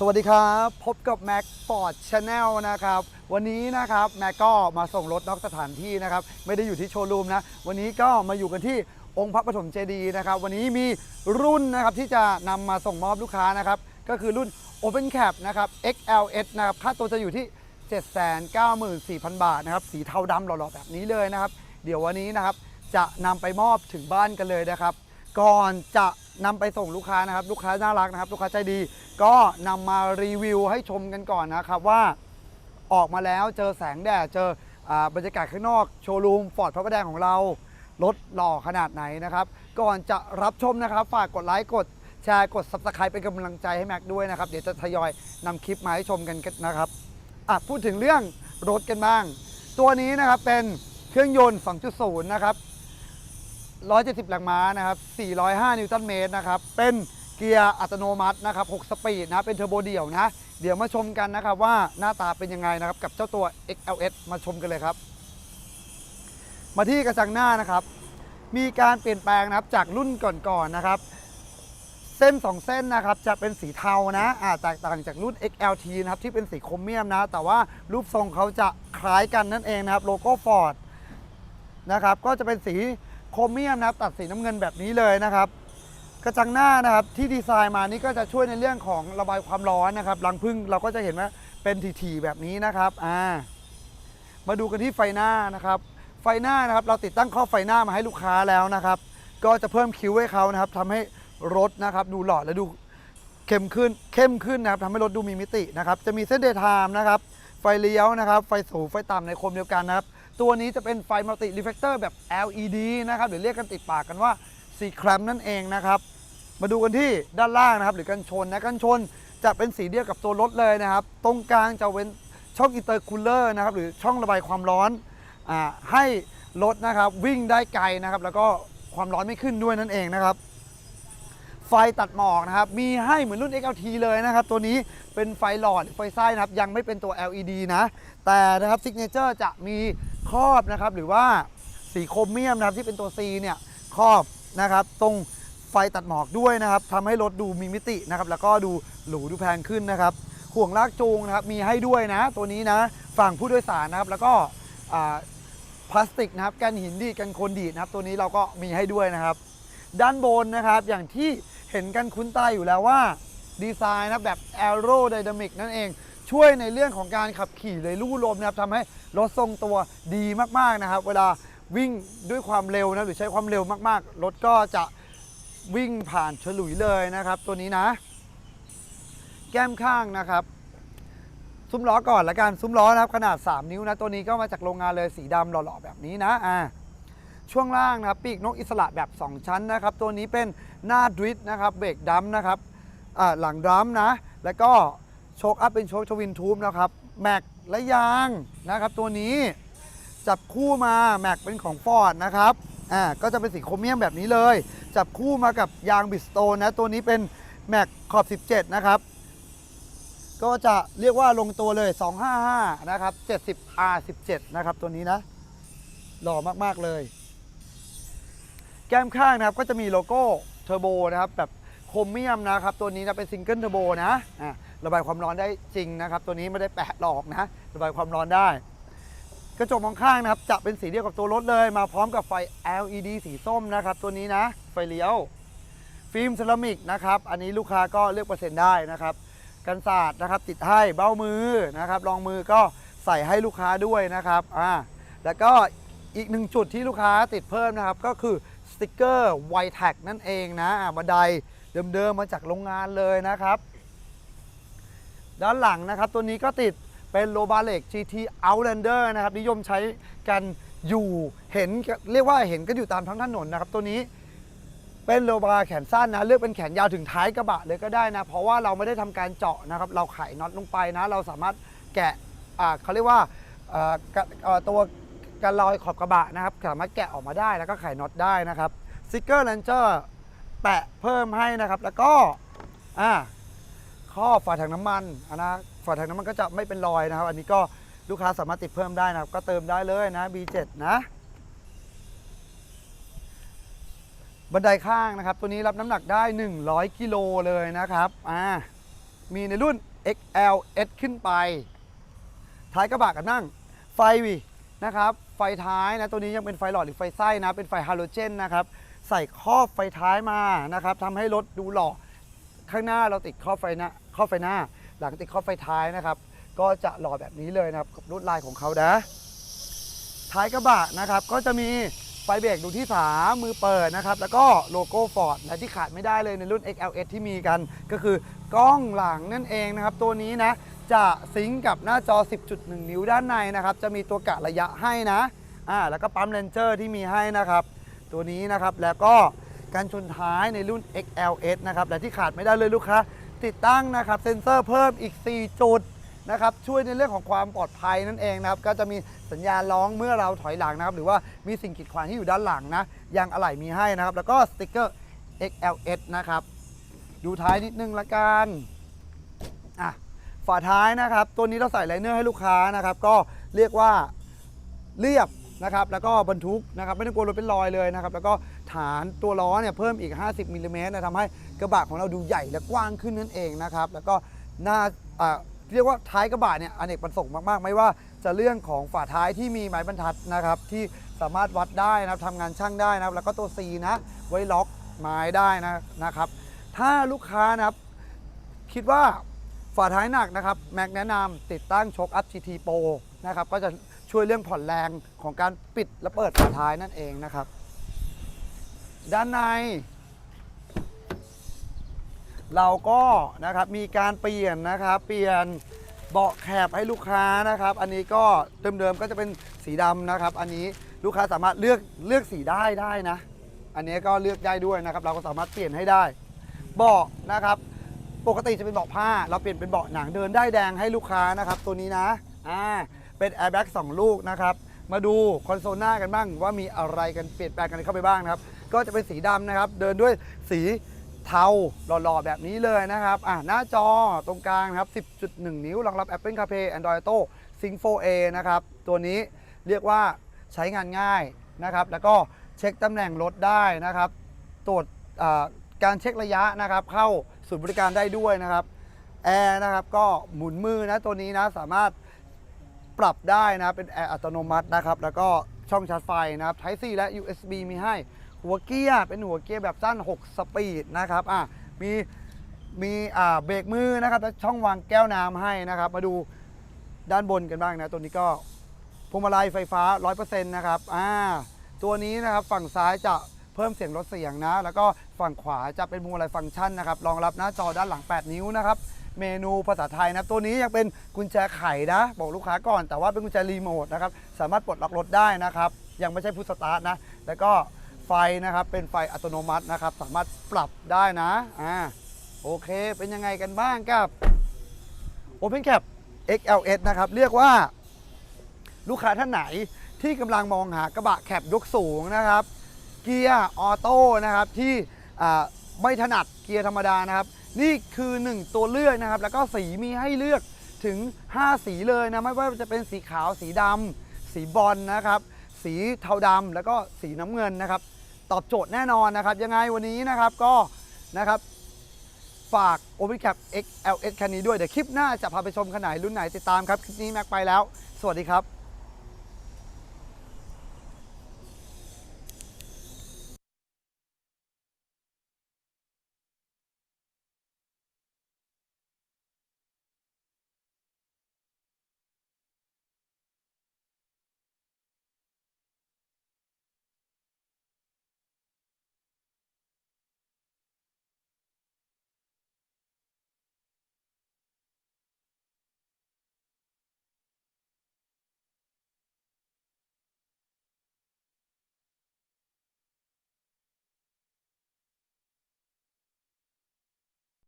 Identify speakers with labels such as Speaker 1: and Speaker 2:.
Speaker 1: สวัสดีครับ พบกับแม็กฟอร์ดชาแนลนะครับวันนี้นะครับแม็กก็มาส่งรถนอกสถานที่นะครับไม่ได้อยู่ที่โชว์รูมนะวันนี้ก็มาอยู่กันที่องค์พระปฐมเจดีย์นะครับวันนี้มีรุ่นนะครับที่จะนำมาส่งมอบลูกค้านะครับก็คือรุ่น Open Cap นะครับ XLS นะครับค่าตัวจะอยู่ที่ 794,000 บาทนะครับสีเทาดำหล่อๆแบบนี้เลยนะครับ เดี๋ยววันนี้นะครับจะนำไปมอบถึงบ้านกันเลยนะครับ ก่อนจะ นำไปส่งลูกค้านะครับ ลูกค้าน่ารักนะครับ ลูกค้าใจดี ก็นำมารีวิวให้ชมกันก่อนนะครับว่าออกมาแล้วเจอแสงแดดเจออบรรยากาศข้างนอกโชว์รูมฟอร์ดพระประแดงของเรารถหล่อขนาดไหนนะครับ ก่อนจะรับชมนะครับ ฝากกดไลค์กดแชร์กด subscribe เป็นกำลังใจให้แม็กด้วยนะครับ เดี๋ยวจะทยอยนำคลิปมาให้ชมกันนะครับอะพูดถึงเรื่องรถกันบ้าง ตัวนี้นะครับเป็นเครื่องยนต์ 2.0 นะครับ 170 แรงม้านะครับ 405 นิวตันเมตรนะครับ เป็นเกียร์อัตโนมัตินะครับ 6 สปีดนะ เป็นเทอร์โบเดี่ยวนะ เดี๋ยวมาชมกันนะครับว่าหน้าตาเป็นยังไงนะครับ กับเจ้าตัว XLS มาชมกันเลยครับ มาที่กระจังหน้านะครับ มีการเปลี่ยนแปลงนะครับจากรุ่นก่อนๆนะครับ เส้น 2 เส้นนะครับจะเป็นสีเทานะอ่าแตกต่างจากรุ่น XLT นะครับที่เป็นสีโครเมียมนะ แต่ว่ารูปทรงเขาจะคล้ายกันนั่นเองนะครับ โลโก้ฟอร์ดนะครับ ก็จะเป็นสี โครเมียมนะครับตัดสีน้ำเงินแบบนี้เลยนะครับ กระจังหน้านะครับที่ดีไซน์มานี่ก็จะช่วยในเรื่องของระบายความร้อนนะครับรังพึ่งเราก็จะเห็นว่าเป็นถี่ๆแบบนี้นะครับอ่ามาดูกันที่ไฟหน้านะครับ ไฟหน้านะครับเราติดตั้งข้อไฟหน้ามาให้ลูกค้าแล้วนะครับ ก็จะเพิ่มคิ้วให้เขานะครับทำให้รถนะครับ ดูหล่อและดูเข้มขึ้นเข้มขึ้นนะครับทำให้รถดูมีมิตินะครับ จะมีเส้นเดย์ไทม์นะครับ ไฟเลี้ยวนะครับ ไฟสูงไฟต่ำในโคมเดียวกันนะครับ ตัวนี้จะเป็นไฟมัลติรีเฟ l เตอร์แบบ LED นะครับหรือเรียกกันติดปากกันว่า C แครมนั่นเองนะครับ มาดูกันที่ด้านล่างนะครับ หรือกันชนนะกันชนจะเป็นสีเดียวกับตัวรถเลยนะครับ ตรงกลางจะเป็นช่องอินเตอร์คูลเลอร์นะครับหรือช่องระบายความร้อนอให้รถนะครับวิ่งได้ไกลนะครับ แล้วก็ความร้อนไม่ขึ้นด้วยนั่นเองนะครับ ไฟตัดหมอกนะครับ มีให้เหมือนรุ่น XLT เลยนะครับ ตัวนี้เป็นไฟหลอดไฟไส้นะครับ ยังไม่เป็นตัว LED นะ แต่นะครับซิกเนเจอร์จะมี ครอบนะครับ หรือว่าสีโครเมียมนะครับที่เป็นตัว C เนี่ยครอบนะครับ ตรงไฟตัดหมอกด้วยนะครับทำให้รถดูมีมิตินะครับ แล้วก็ดูหรูดูแพงขึ้นนะครับห่วงลากจูงนะครับมีให้ด้วยนะ ตัวนี้นะฝั่งผู้โดยสารนะครับ แล้วก็พลาสติกนะครับกันหินดีกันโคนดีนะครับ ตัวนี้เราก็มีให้ด้วยนะครับ ด้านบนนะครับอย่างที่เห็นกันคุ้นตาอยู่แล้วว่าดีไซน์นะครับแบบ aerodynamic นั่นเอง ช่วยในเรื่องของการขับขี่เลยลู่ลมนะครับทำให้รถทรงตัวดีมากๆนะครับ เวลาวิ่งด้วยความเร็วนะหรือใช้ความเร็วมากๆ รถก็จะวิ่งผ่านฉลุยเลยนะครับ ตัวนี้นะ แก้มข้างนะครับ ซุ้มล้อก่อนละกันซุ้มล้อนะครับ ขนาด 3 นิ้วนะ ตัวนี้ก็มาจากโรงงานเลยสีดำหล่อๆแบบนี้นะอ่าช่วงล่างนะครับปีกนกอิสระแบบ 2 ชั้นนะครับ ตัวนี้เป็นหน้าดริฟต์นะครับเบรกดัมนะครับอ่าหลังดัมนะ แล้วก็ โชคอัพเป็นโชคทวินทูบนะครับแม็กและยางนะครับ ตัวนี้จับคู่มาแม็กเป็นของฟอร์ดนะครับอ่าก็จะเป็นสีโครเมียมแบบนี้เลย จับคู่มากับยางบิสโตนนะตัวนี้เป็นแม็กขอบ 17 นะครับ ก็จะเรียกว่าลงตัวเลย 255 นะครับ 70 R17 นะครับ ตัวนี้นะหล่อมาก ๆ เลย แก้มข้างนะครับก็จะมีโลโก้เทอร์โบนะครับ แบบโครเมียมนะครับ ตัวนี้นะเป็นซิงเกิลเทอร์โบนะอะ ระบายความร้อนได้จริงนะครับ ตัวนี้ไม่ได้แปะหลอกนะ ระบายความร้อนได้ กระจกมองข้างนะครับ จะเป็นสีเดียวกับตัวรถเลย มาพร้อมกับไฟ LED สีส้มนะครับ ตัวนี้นะ ไฟเลี้ยว ฟิล์มเซรามิกนะครับ อันนี้ลูกค้าก็เลือกเปอร์เซ็นต์ได้นะครับ กันศาสตร์นะครับ ติดให้เบ้ามือนะครับรองมือก็ใส่ให้ลูกค้าด้วยนะครับ อ่า แล้วก็อีกหนึ่งจุดที่ลูกค้าติดเพิ่มนะครับ ก็คือสติกเกอร์ไวแท็กนั่นเองนะบันไดเดิมๆมาจากโรงงานเลยนะครับ ด้านหลังนะครับ ตัวนี้ก็ติดเป็นโลบาเล็ก GT Outlander นะครับ นิยมใช้กันอยู่เห็นเรียกว่าเห็นกันอยู่ตามท้องถนนนะครับ ตัวนี้เป็นโลบาแขนสั้นนะ เลือกเป็นแขนยาวถึงท้ายกระบะเลยก็ได้นะ เพราะว่าเราไม่ได้ทำการเจาะนะครับ เราไขน็อตลงไปนะ เราสามารถแกะเขาเรียกว่าอ่าตัวการลอยขอบกระบะนะครับ สามารถแกะออกมาได้แล้วก็ไขน็อตได้นะครับสติกเกอร์เลนเจอร์แปะเพิ่มให้นะครับ แล้วก็อ่า ข้อฝาถังน้ำมันอันนะฝาถังน้ำมันก็จะไม่เป็นรอยนะครับ อันนี้ก็ลูกค้าสามารถติดเพิ่มได้นะครับ ก็เติมได้เลยนะ B7 นะ บันไดข้างนะครับ ตัวนี้รับน้ำหนักได้ 100 กิโลเลยนะครับอ่ามีในรุ่น XL S ขึ้นไป ท้ายกระบะกันนั่ง ไฟวินะครับ ไฟท้ายนะตัวนี้ยังเป็นไฟหลอดหรือไฟไส้นะ เป็นไฟฮาโลเจนนะครับ ใส่ครอบไฟท้ายมานะครับทำให้รถดูหล่อข้างหน้าเราติดครอบไฟน้า ครอไฟหน้า หลังติดครอไฟท้ายนะครับ ก็จะหล่อแบบนี้เลยนะครับกับลวดลายของเขานะท้ายกระบะนะครับ ก็จะมีไฟเบรกดูที่ฝามือเปิดนะครับ แล้วก็โลโก้ฟอร์ดและที่ขาดไม่ได้เลยในรุ่น XLS ที่มีกัน ก็คือกล้องหลังนั่นเองนะครับ ตัวนี้นะจะซิงก์กับหน้าจอ 10.1 นิ้วด้านในนะครับ จะมีตัวกะระยะให้นะอ่าแล้วก็ปั๊มเลนเจอร์ที่มีให้นะครับ ตัวนี้นะครับแล้วก็การชนท้ายในรุ่น XLS นะครับ และที่ขาดไม่ได้เลยลูกค้า ติดตั้งนะครับเซ็นเซอร์เพิ่มอีก 4 จุดนะครับช่วยในเรื่องของความปลอดภัยนั่นเองนะครับก็จะมีสัญญาณร้องเมื่อเราถอยหลังนะครับหรือว่ามีสิ่งกีดขวางที่อยู่ด้านหลังนะยางอะไหล่มีให้นะครับ แล้วก็สติกเกอร์ XLS นะครับ ดูท้ายนิดนึงละกันอะฝาท้ายนะครับ ตัวนี้เราใส่ไลเนอร์ให้ลูกค้านะครับ ก็เรียกว่าเรียบนะครับ แล้วก็บรรทุกนะครับ ไม่ต้องกลัวรถเป็นรอยเลยนะครับ แล้วก็ฐานตัวล้อเนี่ยเพิ่มอีก 50มิลลิเมตรนะทำให้ กระบะของเราดูใหญ่และกว้างขึ้นนั่นเองนะครับ แล้วก็หน้าอ่าเรียกว่าท้ายกระบะเนี่ยอเนกประสงค์มากๆ ไม่ว่าจะเรื่องของฝาท้ายที่มีไม้บรรทัดนะครับ ที่สามารถวัดได้นะครับทำงานช่างได้นะครับ แล้วก็ตัว C นะ ไว้ล็อกไม้ได้นะนะครับ ถ้าลูกค้านะครับ คิดว่าฝาท้ายหนักนะครับ แม็กแนะนำติดตั้งโชคอัพ GT Pro นะครับ ก็จะช่วยเรื่องผ่อนแรงของการปิดและเปิดฝาท้ายนั่นเองนะครับ ด้านใน เราก็นะครับมีการเปลี่ยนนะครับเปลี่ยนเบาะแคบให้ลูกค้านะครับ อันนี้ก็เดิมๆก็จะเป็นสีดำนะครับ อันนี้ลูกค้าสามารถเลือกเลือกสีได้ได้นะ อันนี้ก็เลือกได้ด้วยนะครับ เราก็สามารถเปลี่ยนให้ได้ เบาะนะครับ ปกติจะเป็นเบาะผ้า เราเปลี่ยนเป็นเบาะหนังเดินได้แดงให้ลูกค้านะครับ ตัวนี้นะอ่าเป็นแอร์แบ็กสองลูกนะครับมาดูคอนโซลหน้ากันบ้างว่ามีอะไรกันเปลี่ยนแปลงกันเข้าไปบ้างนะครับ ก็จะเป็นสีดำนะครับ เดินด้วยสี เทาหล่อๆ แบบนี้เลยนะครับอะหน้าจอตรงกลางครับ 10.1 นิ้วรองรับ Apple CarPlay Android Auto Sync 4A นะครับ ตัวนี้เรียกว่าใช้งานง่ายนะครับ แล้วก็เช็คตำแหน่งรถได้นะครับ ตรวจการเช็คระยะนะครับ เข้าศูนย์บริการได้ด้วยนะครับแอร์นะครับก็หมุนมือนะตัวนี้นะสามารถปรับได้นะเป็นแอร์อัตโนมัตินะครับ แล้วก็ช่องชาร์จไฟนะครับ Type C และ USB มีให้ หัวเกียร์เป็นหัวเกียร์แบบสั้น 6 สปีดนะครับอะมีมีอ่าเบรกมือนะครับและช่องวางแก้วน้ำให้นะครับ มาดูด้านบนกันบ้างนะ ตัวนี้ก็พวงมาลัยไฟฟ้า 100%นะครับอ่าตัวนี้นะครับฝั่งซ้ายจะเพิ่มเสียงลดเสียงนะ แล้วก็ฝั่งขวาจะเป็นพวงมาลัยฟังก์ชันนะครับรองรับหน้าจอด้านหลัง 8 นิ้วนะครับเมนูภาษาไทยนะตัวนี้ยังเป็นกุญแจไขนะ บอกลูกค้าก่อนแต่ว่าเป็นกุญแจรีโมทนะครับสามารถปลดล็อกรถได้นะครับ ยังไม่ใช่พุทสตาร์ทนะ แล้วก็ ไฟนะครับ เป็นไฟอัตโนมัตินะครับ สามารถปรับได้นะอ่าโอเคเป็นยังไงกันบ้างกับ Open Cap XLS นะครับ เรียกว่าลูกค้าท่านไหนที่กำลังมองหากระบะแคบยกสูงนะครับ เกียร์ออโต้นะครับที่ไม่ถนัดเกียร์ธรรมดานะครับ นี่คือ 1 ตัวเลือกนะครับ แล้วก็สีมีให้เลือกถึง 5 สีเลยนะ ไม่ว่าจะเป็นสีขาวสีดำสีบอลนะครับ สีเทาดำแล้วก็สีน้ำเงินนะครับ ตอบโจทย์แน่นอนนะครับ ยังไงวันนี้นะครับก็นะครับฝาก Open Cap XLS คันนี้ด้วย เดี๋ยวคลิปหน้าจะพาไปชมขนาดรุ่นไหนติดตามครับ คลิปนี้แม็กไปแล้ว สวัสดีครับ